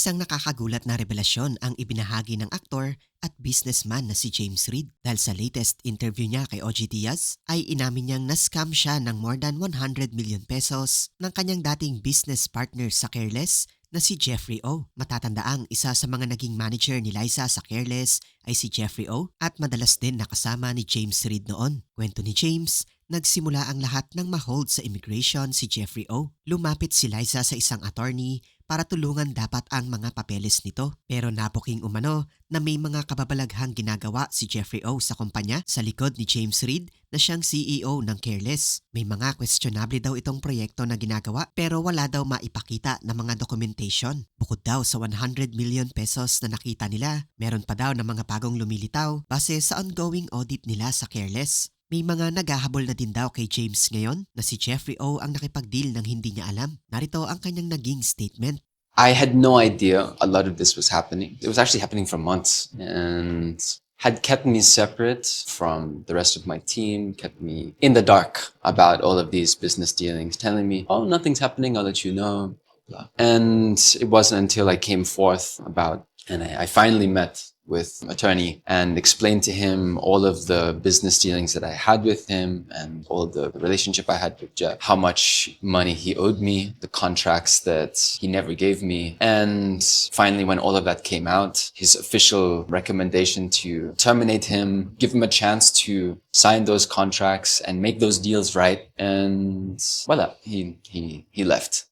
Isang nakakagulat na revelasyon ang ibinahagi ng aktor at businessman na si James Reid dahil sa latest interview niya kay OG Diaz ay inamin niyang na-scam siya ng more than 100 million pesos ng kanyang dating business partner sa Careless na si Jeffrey O. Matatandaang isa sa mga naging manager ni Liza sa Careless ay si Jeffrey O at madalas din nakasama ni James Reid noon. Kwento ni James, nagsimula ang lahat ng mahold sa immigration si Jeffrey O. Lumapit si Liza sa isang attorney para tulungan dapat ang mga papeles nito. Pero napuking umano na may mga kababalaghang ginagawa si Jeffrey O sa kumpanya sa likod ni James Reid na siyang CEO ng Careless. May mga questionable daw itong proyekto na ginagawa pero wala daw maipakita na mga documentation. Bukod daw sa 100 million pesos na nakita nila, meron pa daw na mga bagong lumilitaw base sa ongoing audit nila sa Careless. May mga naghahabol na din daw kay James ngayon na si Jeffrey O ang nakipag-deal ng hindi niya alam. Narito ang kanyang naging statement. I had no idea a lot of this was happening. It was actually happening for months and had kept me separate from the rest of my team, kept me in the dark about all of these business dealings, telling me, oh, nothing's happening, I'll let you know. And it wasn't until I came forth about, and I, I finally met with attorney and explained to him all of the business dealings that I had with him and all the relationship I had with Jeff, how much money he owed me, the contracts that he never gave me. And finally, when all of that came out, his official recommendation to terminate him, give him a chance to sign those contracts and make those deals right. And voila, he, he, he left.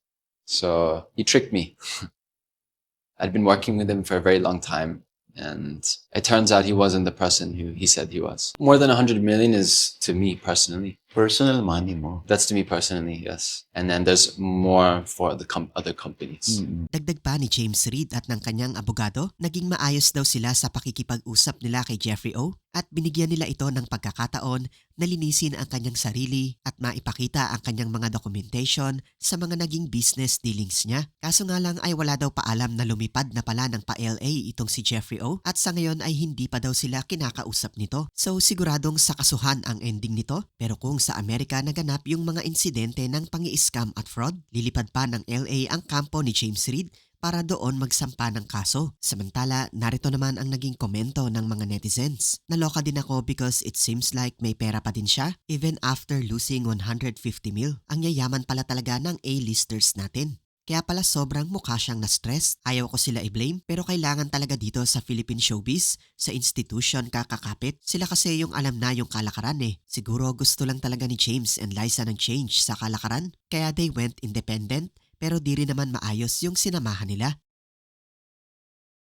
So he tricked me. I'd been working with him for a very long time. And it turns out he wasn't the person who he said he was. More than 100 million is to me personally. Personal money mo. That's to me personally, yes. And then there's more for the com- other companies. Mm. Dagdag pa ni James Reid at ng kanyang abogado, naging maayos daw sila sa pakikipag-usap nila kay Jeffrey O at binigyan nila ito ng pagkakataon na linisin ang kanyang sarili at maipakita ang kanyang mga documentation sa mga naging business dealings niya. Kaso nga lang ay wala daw paalam na lumipad na pala ng pa-LA itong si Jeffrey O at sa ngayon ay hindi pa daw sila kinakausap nito. So siguradong sa kasuhan ang ending nito pero kung sa Amerika naganap yung mga insidente ng pangi-scam at fraud, lilipad pa ng LA ang kampo ni James Reid para doon magsampa ng kaso. Samantala, narito naman ang naging komento ng mga netizens. Naloka din ako because it seems like may pera pa din siya even after losing 150 mil. Ang yayaman pala talaga ng A-listers natin. Kaya pala sobrang mukha siyang na-stress. Ayaw ko sila i-blame pero kailangan talaga dito sa Philippine showbiz, sa institution kakakapit. Sila kasi yung alam na yung kalakaran eh. Siguro gusto lang talaga ni James and Liza ng change sa kalakaran. Kaya they went independent pero di rin naman maayos yung sinamahan nila.